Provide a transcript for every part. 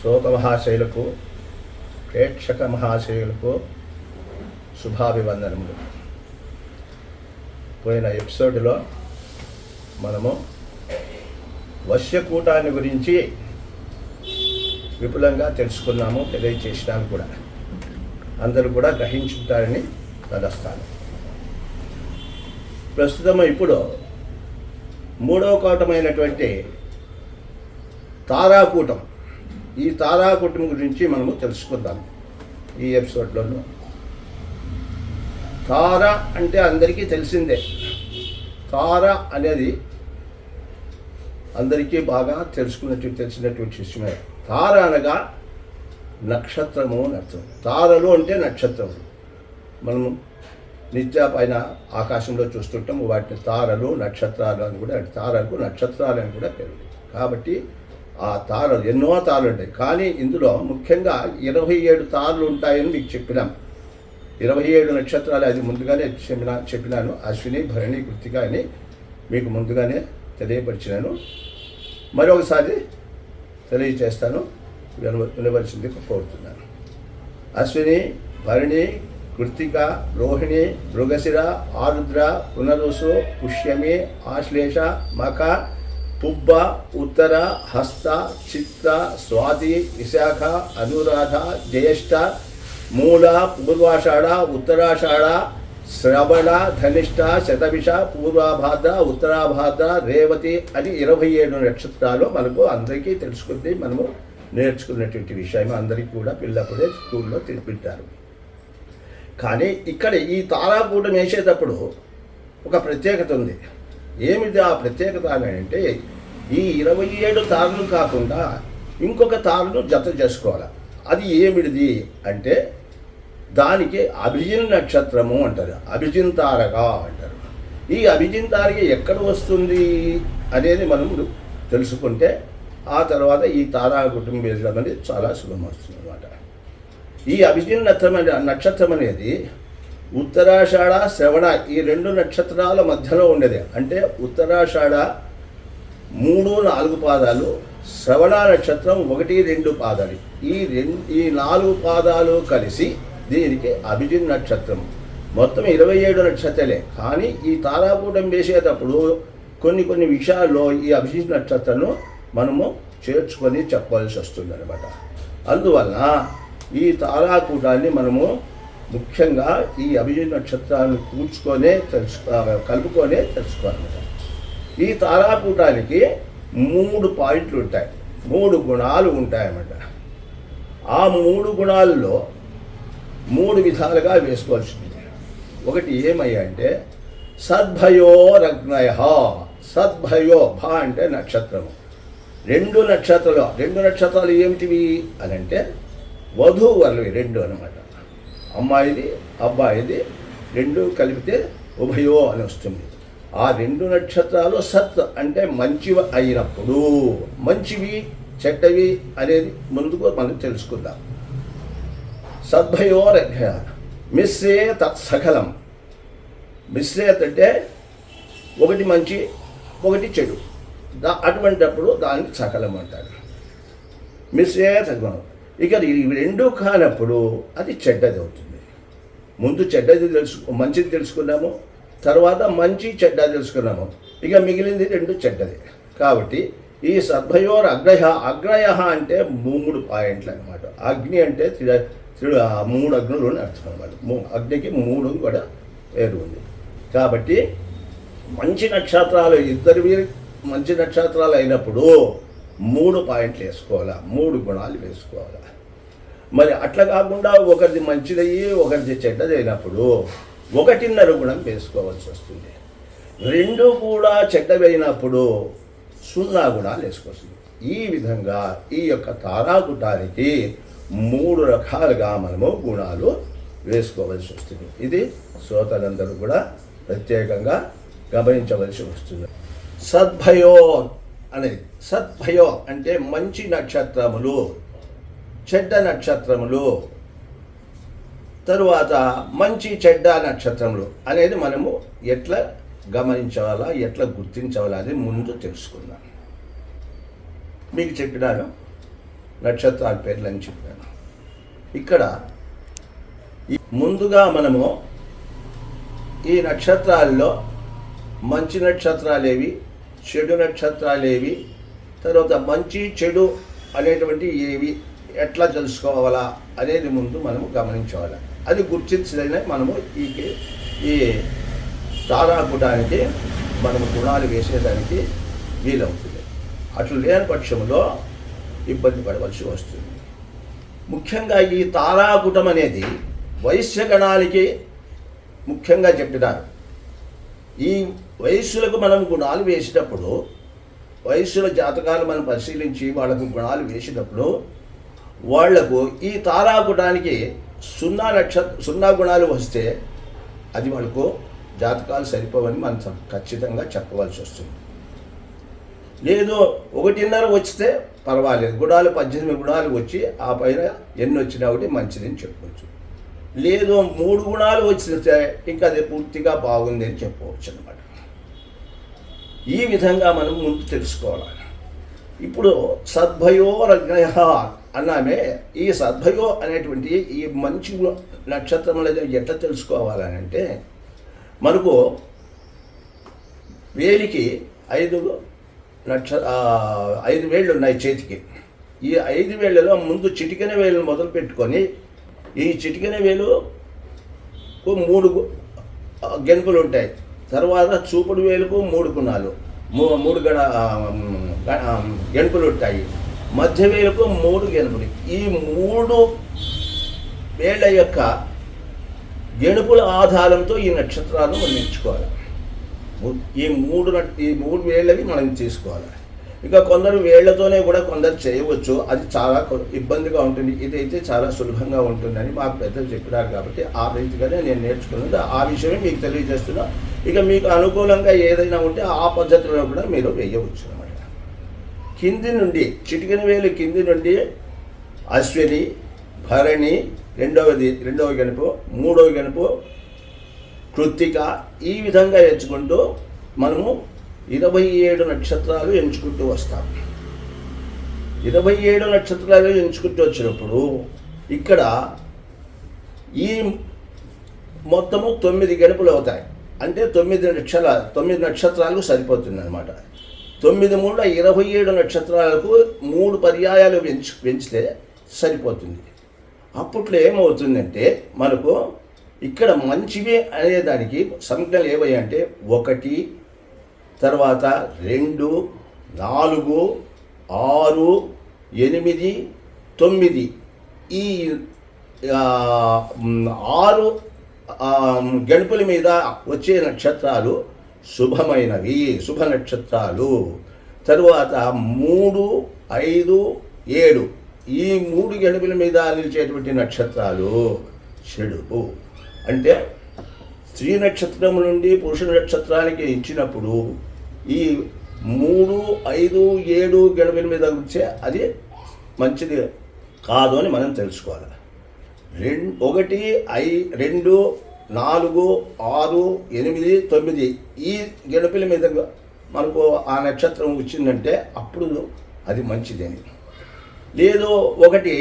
శ్రోత మహాశైలకు ప్రేక్షక మహాశయులకు శుభాభివందనములు. పోయిన ఎపిసోడ్లో మనము వశ్యకూటాన్ని గురించి విపులంగా తెలుసుకున్నాము తెలియచేసినాను కూడా. అందరూ కూడా గ్రహించుంటారని తలస్తాను. ప్రస్తుతం ఇప్పుడు మూడవ కూటమైనటువంటి తారాకూటం. ఈ తారా కుటుంబం గురించి మనము తెలుసుకుందాం ఈ ఎపిసోడ్లోనూ. తార అంటే అందరికీ తెలిసిందే. తార అనేది అందరికీ బాగా తెలుసుకున్నట్టు తెలిసినటువంటి విషయమే. తార అనగా నక్షత్రము అని అర్థం. తారలు అంటే నక్షత్రములు మనము నిత్య పైన ఆకాశంలో చూస్తుంటాం వాటిని తారలు నక్షత్రాలు అని కూడా తారలకు నక్షత్రాలు అని కూడా పేరు కాబట్టి ఆ తారలు ఎన్నో తారలు ఉంటాయి కానీ ఇందులో ముఖ్యంగా ఇరవై ఏడు తారలు ఉంటాయని మీకు చెప్పినాం. ఇరవై ఏడు నక్షత్రాలు అది ముందుగానే చెప్పిన చెప్పినాను. అశ్విని భరణి కృతిక అని మీకు ముందుగానే తెలియపరిచినాను. మరొకసారి తెలియచేస్తాను వినవ వినవలసింది కోరుతున్నాను. అశ్విని భరణి కృత్తిక రోహిణి మృగశిర ఆరుద్ర పునరుసు పుష్యమి ఆశ్లేష మక పుబ్బ ఉత్తర హస్త చిత్త స్వాతి విశాఖ అనురాధ జ్యేష్ఠ మూల పూర్వాషాఢ ఉత్తరాషాఢ శ్రవణ ధనిష్ట శతవిష పూర్వాభాద్ర ఉత్తరాభాద్ర రేవతి అని ఇరవై ఏడు నక్షత్రాలు మనకు అందరికీ తెలుసుకుంది. మనము నేర్చుకున్నటువంటి విషయం అందరికీ కూడా పిల్లప్పుడే స్కూల్లో తెలిపింటారు కానీ ఇక్కడ ఈ తారాకూటం వేసేటప్పుడు ఒక ప్రత్యేకత ఉంది. ఏమిటి ఆ ప్రత్యేకత అని అంటే ఈ ఇరవై ఏడు తారులు కాకుండా ఇంకొక తారును జత చేసుకోవాలి. అది ఏమిటిది అంటే దానికి అభిజిన్ నక్షత్రము అంటారు అభిజిన్ తారక అంటారు. ఈ అభిజిన్ తారక ఎక్కడ వస్తుంది అనేది మనం తెలుసుకుంటే ఆ తర్వాత ఈ తారా కుటుంబం వెళ్ళడం అనేది చాలా సులభం వస్తుంది అనమాట ఈ అభిజిన్ నక్షత్రం నక్షత్రం అనేది ఉత్తరాషాఢ శ్రవణ ఈ రెండు నక్షత్రాల మధ్యలో ఉండేది. అంటే ఉత్తరాషాఢ మూడు నాలుగు పాదాలు శ్రవణ నక్షత్రం ఒకటి రెండు పాదాలు. ఈ రెండు ఈ నాలుగు పాదాలు కలిసి దీనికి అభిజిన్ నక్షత్రం. మొత్తం ఇరవై ఏడు నక్షత్రాలే. కానీ ఈ తారాకూటం వేసేటప్పుడు కొన్ని కొన్ని విషయాల్లో ఈ అభిజిత్ నక్షత్రాన్ని మనము చేర్చుకొని చెప్పవలసి వస్తుంది అనమాట ఈ తారాకూటాన్ని మనము ముఖ్యంగా ఈ అభిజయ నక్షత్రాన్ని కూర్చుకొనే తెలుసుకో కలుపుకొనే తెలుసుకోవాలి. ఈ తారాకూటానికి మూడు పాయింట్లు ఉంటాయి. మూడు గుణాలు ఉంటాయన్నమాట. ఆ మూడు గుణాల్లో మూడు విధాలుగా వేసుకోవాల్సింది. ఒకటి ఏమయ్యా అంటే సద్భయోరగ్నయ సద్భయో భ అంటే నక్షత్రము. రెండు నక్షత్రాలు రెండు నక్షత్రాలు ఏమిటివి? అని అంటే వధూవరులవి రెండు అనమాట అమ్మాయిది అబ్బాయిది రెండు కలిపితే ఉభయో అని వస్తుంది. ఆ రెండు నక్షత్రాలు సత్ అంటే మంచివి అయినప్పుడు మంచివి చెడ్డవి అనేది ముందుకు మనం తెలుసుకుందాం. సద్భయోరఘ్య మిశ్రే తత్సకలం మిశ్రేత్ అంటే ఒకటి మంచి ఒకటి చెడు. దా అటువంటప్పుడు దాన్ని సకలం అంటారు. మిశ్రే సకలం ఇక ఇవి రెండు కానప్పుడు అది చెడ్డది అవుతుంది ముందు చెడ్డది తెలుసు మంచిది తెలుసుకున్నాము తర్వాత మంచి చెడ్డ తెలుసుకున్నాము ఇక మిగిలింది రెండు చెడ్డది. కాబట్టి ఈ సద్భయోర్ అగ్రయ అగ్రయ అంటే మూడు పాయింట్లు అనమాట అగ్ని అంటే త్రి- ఆ మూడు అగ్నులు అని అర్థం అనమాట మూ- అగ్నికి మూడు కూడా పేరు ఉంది. కాబట్టి మంచి నక్షత్రాలు ఇద్దరివి మంచి నక్షత్రాలు అయినప్పుడు మూడు పాయింట్లు వేసుకోవాలా? మూడు గుణాలు వేసుకోవాలా? మరి అట్లా కాకుండా ఒకరిది మంచిదయ్యి ఒకరిది చెడ్డది అయినప్పుడు ఒకటిన్నర గుణం వేసుకోవాల్సి వస్తుంది. రెండు కూడా చెడ్డవైనప్పుడు సున్నా గుణాలు వేసుకొస్తుంది ఈ విధంగా ఈ యొక్క తారాకుటానికి మూడు రకాలుగా మనము గుణాలు వేసుకోవలసి వస్తుంది. ఇది శ్రోతలందరూ కూడా ప్రత్యేకంగా గమనించవలసి వస్తుంది. సద్భయో అనేది సత్భయో అంటే మంచి నక్షత్రములు చెడ్డ నక్షత్రములు తరువాత మంచి చెడ్డ నక్షత్రములు అనేది మనము ఎట్లా గమనించవాలా ఎట్లా గుర్తించవాలా అనేది ముందు తెలుసుకుందాం. మీకు చెప్పినాను నక్షత్రాల పేర్లని చెప్పాను ఇక్కడ ముందుగా మనము ఈ నక్షత్రాల్లో మంచి నక్షత్రాలు ఏవి చెడు నక్షత్రాలు ఏవి తర్వాత మంచి చెడు అనేటువంటి ఏవి ఎట్లా తెలుసుకోవాలా అనేది ముందు మనము గమనించాలి అది గుర్తించదైన మనము ఈ ఈ తారాకుటానికి మనము గుణాలు వేసేదానికి వీలవుతుంది. అట్లు లేని పక్షంలో ఇబ్బంది పడవలసి వస్తుంది. ముఖ్యంగా ఈ తారాకుటం అనేది వైశ్య గణానికి ముఖ్యంగా చెప్పినారు ఈ వయస్సులకు మనం గుణాలు వేసినప్పుడు వయస్సుల జాతకాలు మనం పరిశీలించి వాళ్ళకు గుణాలు వేసినప్పుడు వాళ్ళకు ఈ తారాగుణానికి సున్నా నక్షత్ర సున్నా గుణాలు వస్తే అది వాళ్ళకు జాతకాలు సరిపోవని మనం ఖచ్చితంగా చెప్పవలసి వస్తుంది. లేదు ఒకటిన్నర వచ్చితే పర్వాలేదు. గుణాలు పద్దెనిమిది గుణాలు వచ్చి ఆ పైన ఎన్ని వచ్చినా ఒకటి మంచిదని చెప్పవచ్చు లేదు మూడు గుణాలు వచ్చితే ఇంకా అది పూర్తిగా బాగుంది అని చెప్పవచ్చు అనమాట ఈ విధంగా మనం ముందు తెలుసుకోవాలి. ఇప్పుడు సద్భయోరగ్రహ అన్నామే ఈ సద్భయో అనేటువంటి ఈ మంచి నక్షత్రములు ఎట్లా తెలుసుకోవాలని మనకు వేలికి ఐదు నక్ష ఐదు వేళ్ళు ఉన్నాయి చేతికి. ఈ ఐదు వేళ్ళలో ముందు చిటికెన వేలు మొదలు పెట్టుకొని ఈ చిటికెన వేలు మూడు గు- ఉంటాయి తర్వాత చూపుడు వేలుకు మూడు గుణాలు మూ- మూడు గణ గెంపులు గ- గెనుపులు ఉంటాయి. మధ్య వేలుకు మూడు గెనుపులు. ఈ మూడు వేళ్ళ యొక్క గెనుపుల ఆధారంతో ఈ నక్షత్రాలను మనం నేర్చుకోవాలి ఈ మూడు ఈ మూడు వేళ్ళవి మనం తీసుకోవాలి. ఇక కొందరు వేళ్ళతోనే కూడా కొందరు చేయవచ్చు. అది చాలా కొ- ఇబ్బందిగా ఉంటుంది. ఇదైతే చాలా సులభంగా ఉంటుందని మాకు పెద్దలు చెప్పినారు కాబట్టి ఆ రీతిగానే నేను నేర్చుకున్నది. ఆ విషయమే మీకు తెలియజేస్తున్నా. ఇక మీకు అనుకూలంగా ఏదైనా ఉంటే ఆ పద్ధతిలో కూడా మీరు వేయవచ్చు అనమాట కింది నుండి చిటికిన వేలు కింది నుండి అశ్విని భరణి రెండవది రెండవ గెలుపు మూడవ గెలుపు కృత్తిక ఈ విధంగా ఎంచుకుంటూ మనము ఇరవై ఏడు నక్షత్రాలు ఎంచుకుంటూ వస్తాం. ఇరవై ఏడు నక్షత్రాలు ఎంచుకుంటూ వచ్చినప్పుడు ఇక్కడ ఈ మొత్తము తొమ్మిది గెలుపులు అవుతాయి. అంటే తొమ్మిది లక్షల తొమ్మిది నక్షత్రాలకు సరిపోతుంది అనమాట తొమ్మిది మూడు ఇరవై ఏడు నక్షత్రాలకు మూడు పర్యాయాలు పెంచు పెంచితే సరిపోతుంది. అప్పట్లో ఏమవుతుందంటే మనకు ఇక్కడ మంచివి అనేదానికి సంజ్ఞలు ఏవయ్యంటే ఒకటి తర్వాత రెండు నాలుగు ఆరు ఎనిమిది తొమ్మిది. ఈ ఆరు ఆ, మీద వచ్చే నక్షత్రాలు శుభమైనవి శుభ నక్షత్రాలు. తరువాత మూడు ఐదు ఏడు. ఈ మూడు గణపుల మీద నిలిచేటువంటి నక్షత్రాలు చెడు అంటే స్త్రీ నక్షత్రం నుండి పురుష నక్షత్రానికి ఇచ్చినప్పుడు ఈ మూడు ఐదు ఏడు గణపల మీద వచ్చే అది మంచిది కాదు అని మనం తెలుసుకోవాలి. రెండు ఒకటి ఐ రెండు నాలుగు ఆరు ఎనిమిది తొమ్మిది. ఈ గణపల మీద మనకు ఆ నక్షత్రం వచ్చిందంటే అప్పుడు అది మంచిదని. లేదు ఒకటి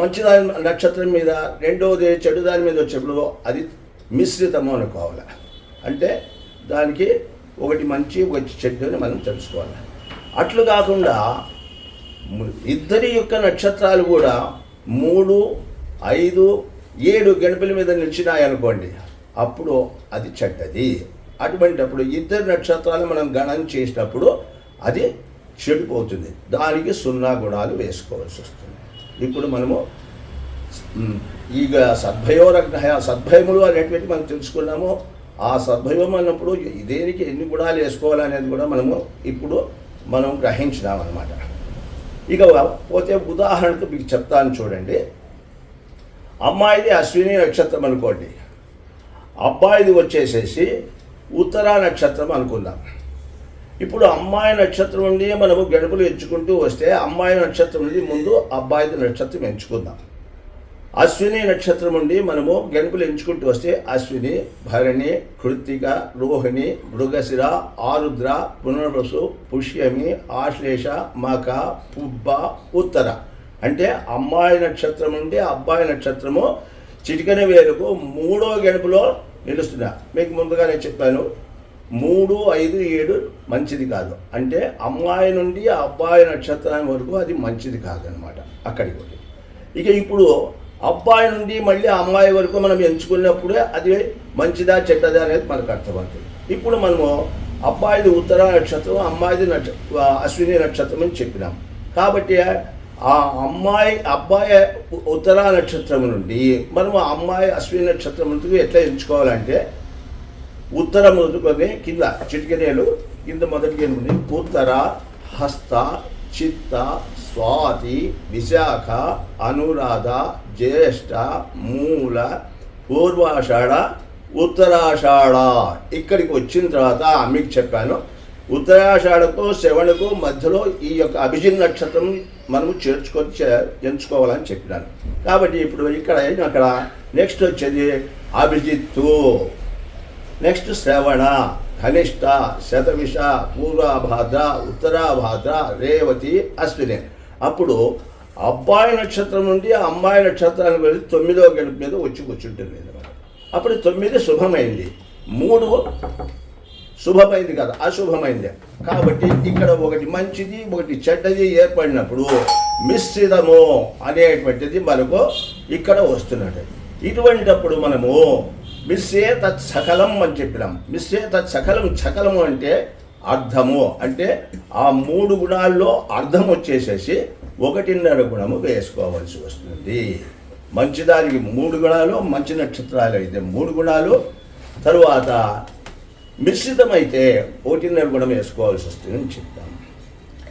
మంచిదాని మంచి దాని నక్షత్రం మీద రెండవది చెడు దాని మీద వచ్చినప్పుడు అది మిశ్రితము అనుకోవాలి అంటే దానికి ఒకటి మంచి ఒకటి చెడు అని మనం తెలుసుకోవాలి. అట్లు కాకుండా ఇద్దరి యొక్క నక్షత్రాలు కూడా మూడు ఐదు ఏడు గణపల మీద నిలిచినాయనుకోండి అప్పుడు అది చెడ్డది. అటువంటప్పుడు ఇద్దరు నక్షత్రాలు మనం గణన చేసినప్పుడు అది చెడిపోతుంది. దానికి సున్నా గుణాలు వేసుకోవాల్సి వస్తుంది. ఇప్పుడు మనము మ్, ఇక సద్భయోరగ్న సద్భయములు అనేటువంటి మనం తెలుసుకున్నాము. ఆ సద్భయం అన్నప్పుడు దేనికి ఎన్ని గుణాలు వేసుకోవాలనేది కూడా మనము ఇప్పుడు మనం గ్రహించినాం అనమాట ఇక పోతే ఉదాహరణకు మీకు చెప్తాను చూడండి. అమ్మాయిది అశ్విని నక్షత్రం అనుకోండి. అబ్బాయిది వచ్చేసేసి ఉత్తరా నక్షత్రం అనుకుందాం. ఇప్పుడు అమ్మాయి నక్షత్రం నుండి మనము గడుపులు ఎంచుకుంటూ వస్తే అమ్మాయి నక్షత్రం నుండి ముందు అబ్బాయిది నక్షత్రం ఎంచుకుందాం. అశ్విని నక్షత్రం నుండి మనము గెలుపులు ఎంచుకుంటూ వస్తే అశ్విని భరణి కృత్తిక రోహిణి మృగశిర ఆరుద్ర పునర్వసు పుష్యమి ఆశ్లేష మక పుబ్బ ఉత్తర. అంటే అమ్మాయి నక్షత్రం నుండి అబ్బాయి నక్షత్రము చిటికన వేలకు మూడో గెలుపులో నిలుస్తున్నా. మీకు ముందుగానే చెప్పాను మూడు ఐదు ఏడు మంచిది కాదు. అంటే అమ్మాయి నుండి అబ్బాయి నక్షత్రం వరకు అది మంచిది కాదనమాట. అక్కడికి ఇక ఇప్పుడు అబ్బాయి నుండి మళ్ళీ అమ్మాయి వరకు మనం ఎంచుకున్నప్పుడే అది మంచిదా చెడ్డదా అనేది మనకు అర్థమవుతుంది. ఇప్పుడు మనము అబ్బాయిది ఉత్తర నక్షత్రం అమ్మాయిది నక్ష అశ్విని నక్షత్రం అని చెప్పినాం. కాబట్టి ఆ అమ్మాయి అబ్బాయి ఉత్తర నక్షత్రం నుండి మనము అమ్మాయి అశ్విని నక్షత్రం నుండి ఎట్లా ఎంచుకోవాలంటే ఉత్తరం మొదలుకొని కింద చిటికెనేలు కింద మొదటి ఎనిమిది ఉత్తర హస్త చిత్త స్వాతి విశాఖ అనురాధ జ్యేష్ఠ మూల పూర్వాషాఢ ఉత్తరాషాఢ. ఇక్కడికి వచ్చిన తర్వాత మీకు చెప్పాను. ఉత్తరాషాఢకు శ్రవణకు మధ్యలో ఈ యొక్క అభిజిన్ నక్షత్రం మనము చేర్చుకొని ఎంచుకోవాలని చెప్పినాను. కాబట్టి ఇప్పుడు ఇక్కడ అక్కడ? నెక్స్ట్ వచ్చేది అభిజిత్తు. నెక్స్ట్ శ్రవణ ధనిష్ట శతవిష పూర్వభాద్ర ఉత్తరాభాద్ర రేవతి అశ్విని. అప్పుడు అబ్బాయి నక్షత్రం నుండి అమ్మాయి నక్షత్రానికి వెళ్ళి తొమ్మిదో గడుపు మీద వచ్చి కూర్చుంటుంది అప్పుడు తొమ్మిది శుభమైంది. మూడు శుభమైంది కదా అశుభమైంది. కాబట్టి ఇక్కడ ఒకటి మంచిది ఒకటి చెడ్డది ఏర్పడినప్పుడు మిశ్రితము అనేటువంటిది మనకు ఇక్కడ వస్తున్నట్టు. ఇటువంటిప్పుడు మనము మిస్సే తత్ సకలం అని చెప్పినాం. మిస్సే తత్ సకలం సకలము అంటే అర్థము అంటే ఆ మూడు గుణాల్లో అర్థం వచ్చేసేసి ఒకటిన్నర గుణము వేసుకోవాల్సి వస్తుంది. మంచిదానికి మూడు గుణాలు మంచి నక్షత్రాలు అయితే మూడు గుణాలు. తరువాత మిశ్రితమైతే ఒకటిన్నర గుణం వేసుకోవాల్సి వస్తుందని చెప్తాం.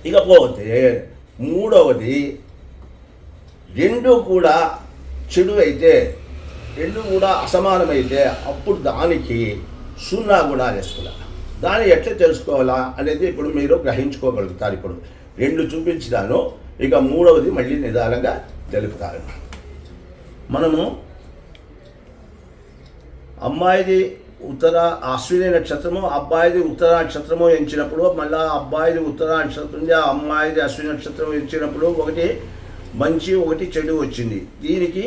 ఇకపోతే మూడవది రెండు కూడా చెడు అయితే రెండు కూడా అసమానమైతే అప్పుడు దానికి సున్నా గుణాలు వేసుకోవాలి. దాన్ని ఎట్లా తెలుసుకోవాలా అనేది ఇప్పుడు మీరు గ్రహించుకోగలుగుతారు ఇప్పుడు. రెండు చూపించినాను ఇక మూడవది మళ్ళీ నిదానంగా తెలుపుతారు మనము అమ్మాయిది ఉత్తర అశ్విని నక్షత్రము అబ్బాయిది ఉత్తర నక్షత్రము ఎంచినప్పుడు మళ్ళా అబ్బాయిది ఉత్తర నక్షత్రం ఉంది, ఆ అమ్మాయిది అశ్విని నక్షత్రం ఎంచినప్పుడు ఒకటి మంచి ఒకటి చెడు వచ్చింది. దీనికి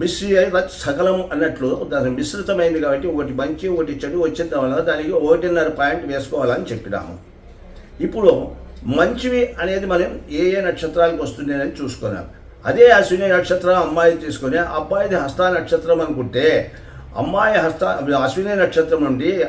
మిశ్ర సకలం అన్నట్లు దాని మిశ్రితమైంది కాబట్టి ఒకటి మంచి ఒకటి చెడు వచ్చిన వల్ల దానికి ఒకటిన్నర పాయింట్ వేసుకోవాలని చెప్పినాము. ఇప్పుడు మంచివి అనేది మనం ఏ ఏ నక్షత్రాలకు వస్తున్నాయని చూసుకున్నాం. అదే అశ్విని నక్షత్రం అమ్మాయి తీసుకొని అబ్బాయిది హస్త నక్షత్రం అనుకుంటే అమ్మాయి హస్త అశ్విని నక్షత్రం నుండి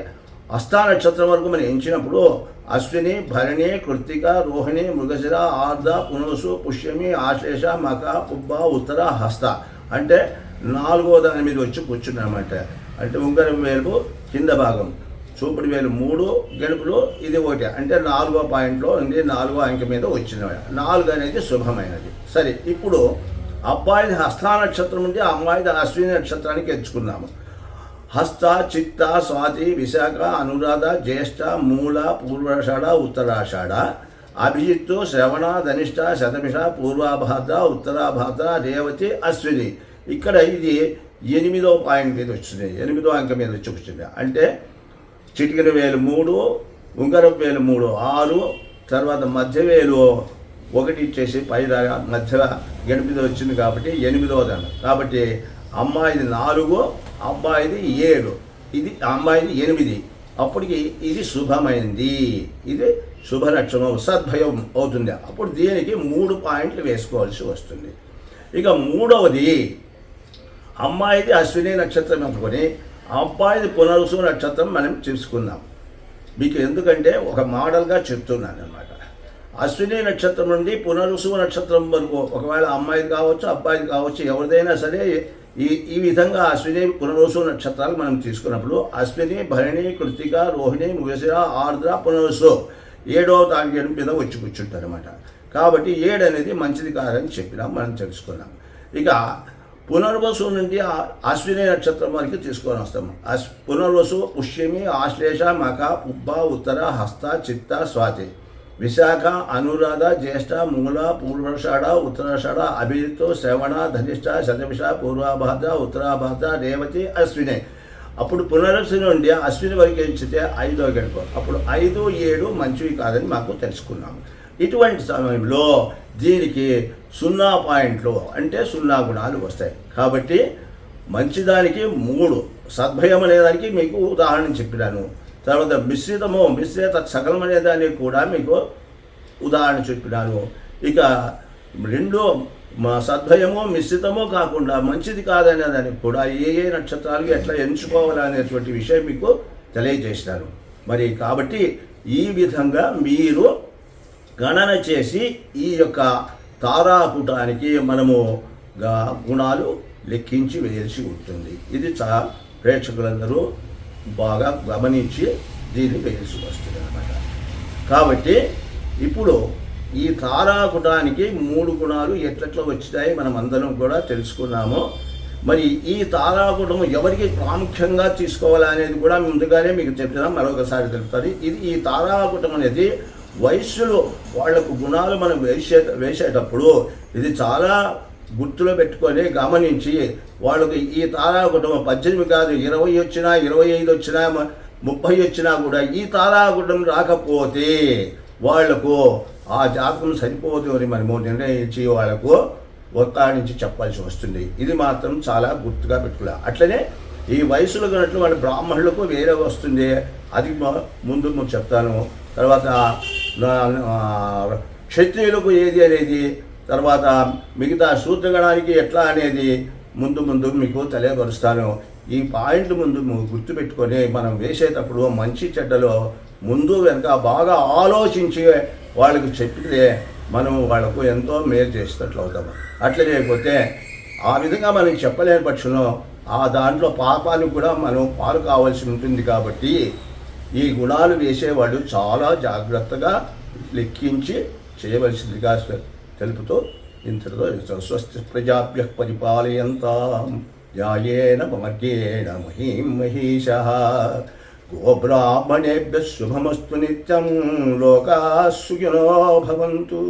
హస్త నక్షత్రం వరకు మనం ఎంచినప్పుడు అశ్విని భరణి కృత్తిక రోహిణి మృగశిర ఆర్ధ పునసు పుష్యమి ఆశ్లేష మక పుబ్బ ఉత్తర హస్త అంటే నాలుగో దాని మీద వచ్చి కూర్చున్నామంటే. అంటే ఉంగరం వేలుపు కింద భాగం చూపుడు వేలు మూడు గెలుపులు ఇది ఒకటి. అంటే నాలుగో పాయింట్లో ఉంది నాలుగో అంకె మీద వచ్చిన నాలుగు అనేది శుభమైనది. సరే ఇప్పుడు అబ్బాయిది హస్త నక్షత్రం నుండి అమ్మాయిది అశ్విని నక్షత్రానికి ఎంచుకున్నాము. హస్త చిత్త స్వాతి విశాఖ అనురాధ జ్యేష్ఠ మూల పూర్వాషాఢ ఉత్తరాషాఢ. అభిజిత్తు శ్రవణ ధనిష్ట శతమిష పూర్వాభాద్ర ఉత్తరాభాద్ర రేవతి అశ్విని. ఇక్కడ ఇది ఎనిమిదో పాయింట్ మీద వచ్చింది. ఎనిమిదో అంక మీద వచ్చి వచ్చింది అంటే చిటికిన వేలు మూడు ఉంగరం వేలు మూడు ఆరు తర్వాత మధ్య వేలు ఒకటి ఇచ్చేసి పై మధ్యలో మధ్య వచ్చింది కాబట్టి ఎనిమిదవది కాబట్టి అమ్మాయిది నాలుగు అబ్బాయిది ఏడు. ఇది అమ్మాయిది ఎనిమిది. అప్పటికి ఇది శుభమైంది. ఇది శుభలక్షణం సద్భయం అవుతుంది. అప్పుడు దీనికి మూడు పాయింట్లు వేసుకోవాల్సి వస్తుంది. ఇక మూడవది అమ్మాయిది అశ్విని నక్షత్రం అనుకొని అబ్బాయిది పునరుసు నక్షత్రం మనం చూసుకుందాం. మీకు ఎందుకంటే ఒక మోడల్గా చెప్తున్నాను అనమాట అశ్విని నక్షత్రం నుండి పునరుసు నక్షత్రం వరకు ఒకవేళ అమ్మాయిది కావచ్చు అబ్బాయిది కావచ్చు ఎవరిదైనా సరే ఈ ఈ విధంగా అశ్విని పునరుసు నక్షత్రాలు మనం తీసుకున్నప్పుడు అశ్విని భరణి కృతిక రోహిణి మృగశిర ఆర్ద్ర పునరుసు. ఏడవ తాగేడు మీద వచ్చి కూర్చుంటారు అనమాట కాబట్టి ఏడు అనేది మంచిది కాదని చెప్పినాం మనం తెలుసుకున్నాం. ఇక పునర్వసు నుండి అశ్విని నక్షత్రం వరకు తీసుకొని వస్తాం. అశ్ పునర్వసు పుష్యమి ఆశ్లేష మఖ ఉబ్బ ఉత్తర హస్త చిత్త స్వాతి. విశాఖ అనురాధ జ్యేష్ఠ మూల పూర్వషాఢ ఉత్తరాషాఢ అభిజిత్ శ్రవణ ధనిష్ట శతభిష పూర్వాభాద్ర ఉత్తరాభాద్ర రేవతి అశ్విని. అప్పుడు పునరశ్వి నుండి అశ్విని వరకు ఎంచితే ఐదో గడప. అప్పుడు ఐదు ఏడు మంచివి కాదని మాకు తెలుసుకున్నాము. ఇటువంటి సమయంలో దీనికి సున్నా పాయింట్లు అంటే సున్నా గుణాలు వస్తాయి. కాబట్టి మంచిదానికి మూడు సద్భయం అనేదానికి మీకు ఉదాహరణ చెప్పినాను. తర్వాత మిశ్రితము మిశ్రిత సకలం అనేదానికి కూడా మీకు ఉదాహరణ చెప్పినాను. ఇక రెండు మా సద్భయమో మిశ్రితమో కాకుండా మంచిది కాదనే దానికి కూడా ఏ ఏ నక్షత్రాలు ఎట్లా ఎంచుకోవాలనేటువంటి విషయం మీకు తెలియజేసినాను మరి కాబట్టి ఈ విధంగా మీరు గణన చేసి ఈ యొక్క తారాపుటానికి మనము గుణాలు లెక్కించి వేయాల్సి ఉంటుంది. ఇది చా ప్రేక్షకులందరూ బాగా గమనించి దీన్ని వేయాల్సి వస్తుంది అన్నమాట. కాబట్టి ఇప్పుడు ఈ తారాగుణానికి మూడు గుణాలు ఎట్లెట్లా వచ్చినాయి మనం అందరం కూడా తెలుసుకున్నాము. మరి ఈ తారాగుణం ఎవరికి ప్రాముఖ్యంగా తీసుకోవాలనేది కూడా ముందుగానే మీకు చెప్పినా మరొకసారి తెలుపుతుంది ఇది ఈ తారాగుణం అనేది వయస్సులో వాళ్ళకు గుణాలు మనం వేసే వేసేటప్పుడు ఇది చాలా గుర్తులో పెట్టుకొని గమనించి వాళ్ళకి ఈ తారాకుటం పద్దెనిమిది కాదు ఇరవై వచ్చినా ఇరవై ఐదు వచ్చినా ముప్పై వచ్చినా కూడా ఈ తారాకుటం రాకపోతే వాళ్ళకు ఆ జాతకం సరిపోదు అని మనము నిర్ణయించి వాళ్ళకు ఒత్తాడించి చెప్పాల్సి వస్తుంది. ఇది మాత్రం చాలా గుర్తుగా పెట్టుకోవాలి. అట్లనే ఈ వయసులో ఉన్నట్లు వాళ్ళ బ్రాహ్మణులకు వేరే వస్తుంది. అది ముందు చెప్తాను. తర్వాత క్షత్రియులకు ఏది అనేది తర్వాత మిగతా శూద్రగణానికి ఎట్లా అనేది ముందు ముందు మీకు తెలియపరుస్తాను. ఈ పాయింట్లు ముందు గుర్తుపెట్టుకొని మనం వేసేటప్పుడు మంచి చెడ్డలో ముందు వెనక బాగా ఆలోచించి వాళ్ళకి చెప్పితే మనం వాళ్ళకు ఎంతో మేలు చేసేటట్లు అవుతాము అట్లా చేయకపోతే ఆ విధంగా మనం చెప్పలేని పక్షంలో ఆ దాంట్లో పాపాలు కూడా మనం పాలు కావాల్సి ఉంటుంది కాబట్టి ఈ గుణాలు వేసేవాడు చాలా జాగ్రత్తగా లెక్కించి చేయవలసిందిగా తెలుపుతూ ఇంతటితో స్వస్తి ప్రజాభ్య పరిపాలయంతా. న్యాయేన మార్గేణ మహీం మహీష. గోబ్రాహ్మణేభ్య శుభమస్తు నిత్యం లోకా సుఖినో భవంతు.